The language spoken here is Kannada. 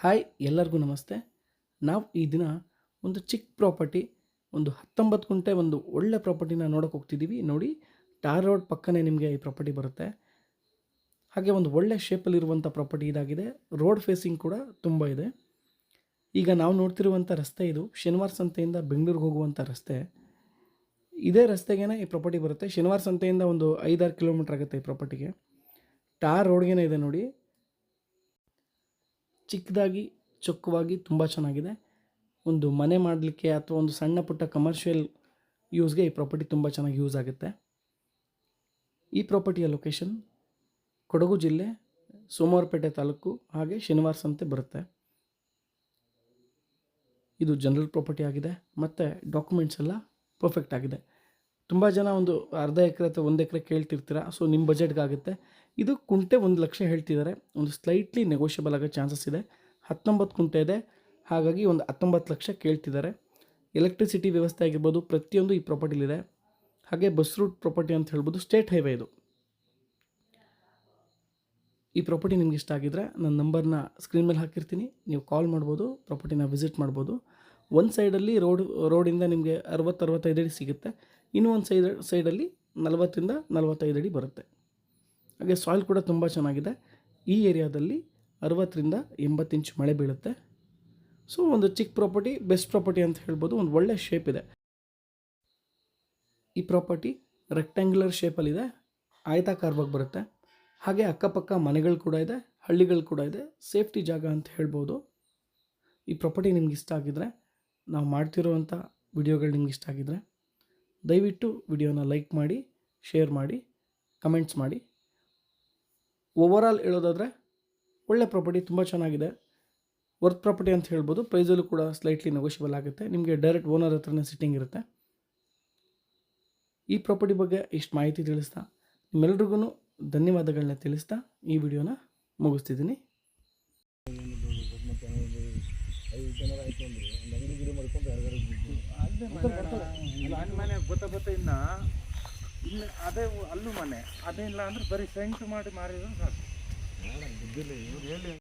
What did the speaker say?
ಹಾಯ್, ಎಲ್ಲರಿಗೂ ನಮಸ್ತೆ. ನಾವು ಈ ದಿನ ಒಂದು ಚಿಕ್ಕ ಪ್ರಾಪರ್ಟಿ, ಒಂದು ಹತ್ತೊಂಬತ್ತು ಗುಂಟೆ ಒಂದು ಒಳ್ಳೆ ಪ್ರಾಪರ್ಟಿನ ನೋಡೋಕೆ ಹೋಗ್ತಿದ್ದೀವಿ ನೋಡಿ, ಟಾರ್ ರೋಡ್ ಪಕ್ಕನೇ ನಿಮಗೆ ಈ ಪ್ರಾಪರ್ಟಿ ಬರುತ್ತೆ. ಹಾಗೆ ಒಂದು ಒಳ್ಳೆ ಶೇಪಲ್ಲಿರುವಂಥ ಪ್ರಾಪರ್ಟಿ ಇದಾಗಿದೆ. ರೋಡ್ ಫೇಸಿಂಗ್ ಕೂಡ ತುಂಬ ಇದೆ. ಈಗ ನಾವು ನೋಡ್ತಿರುವಂಥ ರಸ್ತೆ ಇದು ಶನಿವಾರ ಸಂತೆಯಿಂದ ಬೆಂಗಳೂರಿಗೆ ಹೋಗುವಂಥ ರಸ್ತೆ. ಇದೇ ರಸ್ತೆಗೇನೆ ಈ ಪ್ರಾಪರ್ಟಿ ಬರುತ್ತೆ. ಶನಿವಾರ ಸಂತೆಯಿಂದ ಒಂದು ಐದಾರು ಕಿಲೋಮೀಟ್ರ್ ಆಗುತ್ತೆ ಈ ಪ್ರಾಪರ್ಟಿಗೆ. ಟಾರ್ ರೋಡ್ಗೇನೆ ಇದೆ ನೋಡಿ. ಚಿಕ್ಕದಾಗಿ, ಚೊಕ್ಕವಾಗಿ ತುಂಬ ಚೆನ್ನಾಗಿದೆ. ಒಂದು ಮನೆ ಮಾಡಲಿಕ್ಕೆ ಅಥವಾ ಒಂದು ಸಣ್ಣ ಪುಟ್ಟ ಕಮರ್ಷಿಯಲ್ ಯೂಸ್ಗೆ ಈ ಪ್ರಾಪರ್ಟಿ ತುಂಬ ಚೆನ್ನಾಗಿ ಯೂಸ್ ಆಗುತ್ತೆ. ಈ ಪ್ರಾಪರ್ಟಿಯ ಲೊಕೇಶನ್ ಕೊಡಗು ಜಿಲ್ಲೆ, ಸೋಮವಾರಪೇಟೆ ತಾಲೂಕು, ಹಾಗೆ ಶನಿವಾರ ಸಂತೆ ಬರುತ್ತೆ. ಇದು ಜನರಲ್ ಪ್ರಾಪರ್ಟಿ ಆಗಿದೆ. ಮತ್ತು ಡಾಕ್ಯುಮೆಂಟ್ಸ್ ಎಲ್ಲ ಪರ್ಫೆಕ್ಟ್ ಆಗಿದೆ. ತುಂಬ ಜನ ಒಂದು ಅರ್ಧ ಎಕರೆ ಅಥವಾ ಒಂದು ಎಕರೆ ಕೇಳ್ತಿರ್ತೀರ ಸೊ ನಿಮ್ಮ ಬಜೆಟ್ಗಾಗುತ್ತೆ. ಇದು ಕುಂಟೆ ಒಂದು ಲಕ್ಷ ಹೇಳ್ತಿದ್ದಾರೆ, ಒಂದು ಸ್ಲೈಟ್ಲಿ ನೆಗೋಷಿಯಬಲ್ ಆಗೋ ಚಾನ್ಸಸ್ ಇದೆ. ಹತ್ತೊಂಬತ್ತು ಕುಂಟೆ ಇದೆ, ಹಾಗಾಗಿ ಒಂದು ಹತ್ತೊಂಬತ್ತು ಲಕ್ಷ ಕೇಳ್ತಿದ್ದಾರೆ. ಎಲೆಕ್ಟ್ರಿಸಿಟಿ ವ್ಯವಸ್ಥೆ ಆಗಿರ್ಬೋದು, ಪ್ರತಿಯೊಂದು ಈ ಪ್ರಾಪರ್ಟಿಲಿದೆ ಹಾಗೆ ಬಸ್ ರೂಟ್ ಪ್ರಾಪರ್ಟಿ ಅಂತ ಹೇಳ್ಬೋದು ಸ್ಟೇಟ್ ಹೈವೇ ಇದು. ಈ ಪ್ರಾಪರ್ಟಿ ನಿಮ್ಗೆ ಇಷ್ಟ ಆಗಿದ್ರೆ ನನ್ನ ನಂಬರ್ನ ಸ್ಕ್ರೀನ್ ಮೇಲೆ ಹಾಕಿರ್ತೀನಿ. ನೀವು ಕಾಲ್ ಮಾಡ್ಬೋದು ಪ್ರಾಪರ್ಟಿನ ವಿಸಿಟ್ ಮಾಡ್ಬೋದು. ಒಂದು ಸೈಡಲ್ಲಿ ರೋಡ್ ರೋಡಿಂದ ನಿಮಗೆ ಅರವತ್ತು, ಅರವತ್ತೈದು ಅಡಿ ಸಿಗುತ್ತೆ. ಇನ್ನೂ ಒಂದು ಸೈಡ್, ಸೈಡಲ್ಲಿ ನಲವತ್ತರಿಂದ ನಲವತ್ತೈದು ಅಡಿ ಬರುತ್ತೆ. ಹಾಗೆ ಸಾಯಿಲ್ ಕೂಡ ತುಂಬ ಚೆನ್ನಾಗಿದೆ. ಈ ಏರಿಯಾದಲ್ಲಿ ಅರವತ್ತರಿಂದ ಎಂಬತ್ತು ಇಂಚ್ ಮಳೆ ಬೀಳುತ್ತೆ. ಸೊ ಒಂದು ಚಿಕ್ಕ ಪ್ರಾಪರ್ಟಿ ಬೆಸ್ಟ್ ಪ್ರಾಪರ್ಟಿ ಅಂತ ಹೇಳ್ಬೋದು, ಒಂದು ಒಳ್ಳೆ ಶೇಪ್ ಇದೆ. ಈ ಪ್ರಾಪರ್ಟಿ ರೆಕ್ಟ್ಯಾಂಗ್ಯುಲರ್ ಶೇಪಲ್ಲಿದೆ ಆಯತಾಕಾರವಾಗಿ ಬರುತ್ತೆ. ಹಾಗೆ ಅಕ್ಕಪಕ್ಕ ಮನೆಗಳು ಕೂಡ ಇದೆ, ಹಳ್ಳಿಗಳು ಕೂಡ ಇದೆ. ಸೇಫ್ಟಿ ಜಾಗ ಅಂತ ಹೇಳ್ಬೋದು. ಈ ಪ್ರಾಪರ್ಟಿ ನಿಮ್ಗೆ ಇಷ್ಟ ಆಗಿದ್ರೆ, ನಾವು ಮಾಡ್ತಿರೋವಂಥ ವಿಡಿಯೋಗಳು ನಿಮ್ಗೆ ಇಷ್ಟ ಆಗಿದ್ರೆ ದಯವಿಟ್ಟು ವಿಡಿಯೋನ ಲೈಕ್ ಮಾಡಿ, ಶೇರ್ ಮಾಡಿ, ಕಮೆಂಟ್ಸ್ ಮಾಡಿ. ಓವರಾಲ್ ಹೇಳೋದಾದರೆ ಒಳ್ಳೆ ಪ್ರಾಪರ್ಟಿ, ತುಂಬ ಚೆನ್ನಾಗಿದೆ. ವರ್ತ್ ಪ್ರಾಪರ್ಟಿ ಅಂತ ಹೇಳ್ಬೋದು. ಪ್ರೈಸಲ್ಲೂ ಕೂಡ ಸ್ಲೈಟ್ಲಿ ನೆಗೋಷಿಯಬಲ್ ಆಗುತ್ತೆ. ನಿಮಗೆ ಡೈರೆಕ್ಟ್ ಓನರ್ ಹತ್ರನೇ ಸಿಟ್ಟಿಂಗ್ ಇರುತ್ತೆ. ಈ ಪ್ರಾಪರ್ಟಿ ಬಗ್ಗೆ ಇಷ್ಟು ಮಾಹಿತಿ ತಿಳಿಸ್ತಾ ನಿಮ್ಮೆಲ್ರಿಗೂ ಧನ್ಯವಾದಗಳನ್ನ ತಿಳಿಸ್ತಾ ಈ ವಿಡಿಯೋನ ಮುಗಿಸ್ತಿದ್ದೀನಿ. ಐದು ಜನರು ಆಯ್ತು ಅಂದ್ರೆ ಒಂದು ಅಂಗಡಿ ಗಿಡಿ ಮಾಡ್ಕೊಂಡು ಯಾರ್ಯಾರು ಅಲ್ಲ ಮನೆ ಗೊತ್ತ ಗೊತ್ತ ಇನ್ನ ಇಲ್ಲಿ ಅದೇ ಅಲ್ಲೂ ಮನೆ. ಅದೇ ಇಲ್ಲ ಅಂದ್ರೆ ಬರೀ ಸೆಂಟ್ ಮಾಡಿ ಮಾರಿದ್ರು ಸಾಕು. ಬುದ್ಧಿಲ್ಲ ಇವ್ರು ಹೇಳಿ.